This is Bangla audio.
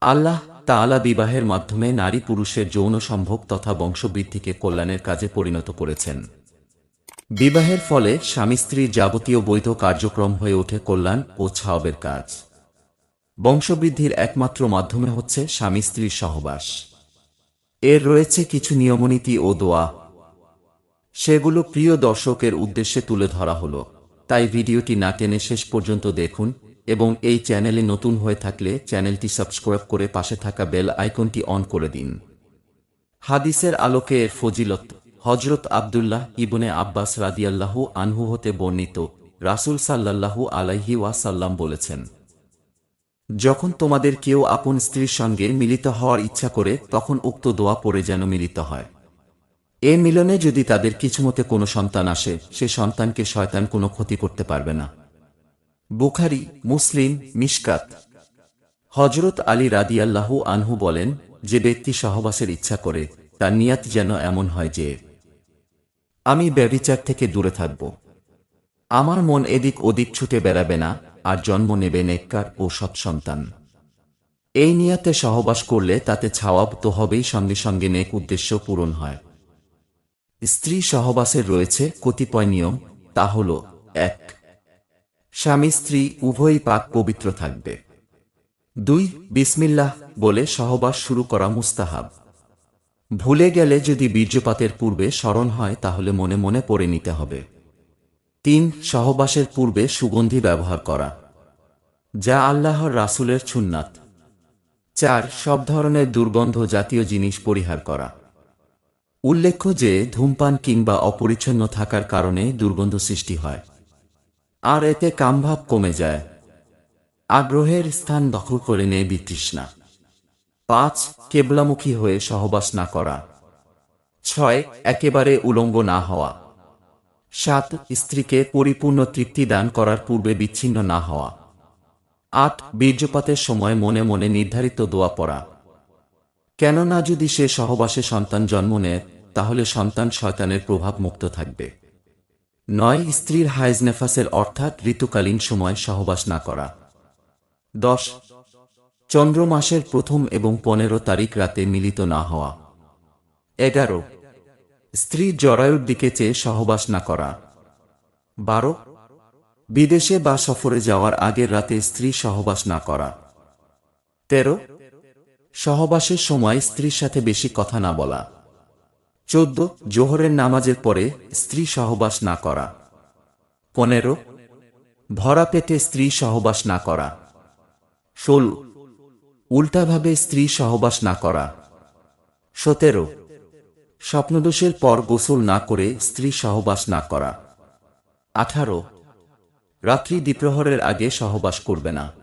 আল্লাহ তাআলা বিবাহের মাধ্যমে নারী পুরুষের যৌন সম্ভোগ তথা বংশবৃদ্ধিকে কল্যাণের কাজে পরিণত করেছেন। বিবাহের ফলে স্বামী স্ত্রীর যাবতীয় বৈধ কার্যক্রম হয়ে ওঠে কল্যাণ ও ছাওবের কাজ। বংশবৃদ্ধির একমাত্র মাধ্যমে হচ্ছে স্বামী স্ত্রীর সহবাস। এর রয়েছে কিছু নিয়মনীতি ও দোয়া। সেগুলো প্রিয় দর্শকের উদ্দেশ্যে তুলে ধরা হলো। তাই ভিডিওটি না টেনে শেষ পর্যন্ত দেখুন। এবং এই চ্যানেলে নতুন হয়ে থাকলে চ্যানেলটি সাবস্ক্রাইব করে পাশে থাকা বেল আইকনটি অন করে দিন। হাদিসের আলোকে এর ফজিলত হজরত আবদুল্লাহ ইবনে আব্বাস রাদিয়াল্লাহু আনহু হতে বর্ণিত রাসূল সাল্লাল্লাহু আলাইহি ওয়াসাল্লাম বলেছেন, যখন তোমাদের কেউ আপন স্ত্রীর সঙ্গে মিলিত হওয়ার ইচ্ছা করে, তখন উক্ত দোয়া পড়ে যেন মিলিত হয়। এ মিলনে যদি তাদের কিছুমতে কোনো সন্তান আসে, সে সন্তানকে শয়তান কোনো ক্ষতি করতে পারবে না। বুখারি, মুসলিম, মিশকাত। হজরত আলী রাদিয়াল্লাহু আনহু বলেন, যে ব্যক্তি সহবাসের ইচ্ছা করে, তার নিয়াত যেন এমন হয় যে, আমি ব্যবিচার থেকে দূরে থাকব। আমার মন এদিক ওদিক ছুটে বেড়াবে না, আর জন্ম নেবে নেককার ও সৎসন্তান এই নিয়াতে সহবাস করলে তাতে ছাওয়াব তো হবেই সঙ্গে সঙ্গে নেক উদ্দেশ্য পূরণ হয়। স্ত্রী সহবাসের রয়েছে কতিপয় নিয়ম, তা হল, এক স্বামী, স্ত্রী, উভয়ই পাক পবিত্র থাকবে। দুই, বিসমিল্লাহ বলে সহবাস শুরু করা মুস্তাহাব। ভুলে গেলে যদি বীর্যপাতের পূর্বে স্মরণ হয়, তাহলে মনে মনে পড়ে নিতে হবে। তিন, সহবাসের পূর্বে সুগন্ধি ব্যবহার করা। যা আল্লাহর রাসূলের ছুন্নাত চার, সব ধরনের দুর্গন্ধ জাতীয় জিনিস পরিহার করা। উল্লেখ্য যে ধূমপান কিংবা অপরিচ্ছন্ন থাকার কারণে দুর্গন্ধ সৃষ্টি হয়। আর এতে কামভাব কমে যায়। আগ্রহের স্থান দখল করে নেয় বিতৃষ্ণা। পাঁচ, কেবলামুখী হয়ে সহবাস না করা। ছয়, একেবারে উলঙ্গ না হওয়া। সাত, স্ত্রীকে পরিপূর্ণ তৃপ্তি দান করার পূর্বে বিচ্ছিন্ন না হওয়া। আট, বীর্যপাতের সময় মনে মনে নির্ধারিত দোয়া পড়া। কেননা যদি সে সহবাসে সন্তান জন্ম নেয়, তাহলে সন্তান শয়তানের প্রভাব মুক্ত থাকবে। নয় স্ত্রীর হাইজ নেফাসের অর্থাৎ ঋতুকালীন সময় সহবাস না করা। দশ, চন্দ্র মাসের প্রথম এবং পনেরো তারিখ রাতে মিলিত না হওয়া। এগারো, স্ত্রী জরায়ুর দিকে চেয়ে সহবাস না করা। বারো, বিদেশে বা সফরে যাওয়ার আগের রাতে স্ত্রী সহবাস না করা। তেরো, সহবাসের সময় স্ত্রীর সাথে বেশি কথা না বলা। চোদ্দ জোহরের নামাজের পরে স্ত্রী সহবাস না করা। পনেরো, ভরা পেটে স্ত্রী সহবাস না করা। ষোলো, উল্টাভাবে স্ত্রী সহবাস না করা। সতেরো, স্বপ্নদোষের পর গোসল না করে স্ত্রী সহবাস না করা। আঠারো, রাত্রি দ্বিপ্রহরের আগে সহবাস করবে না।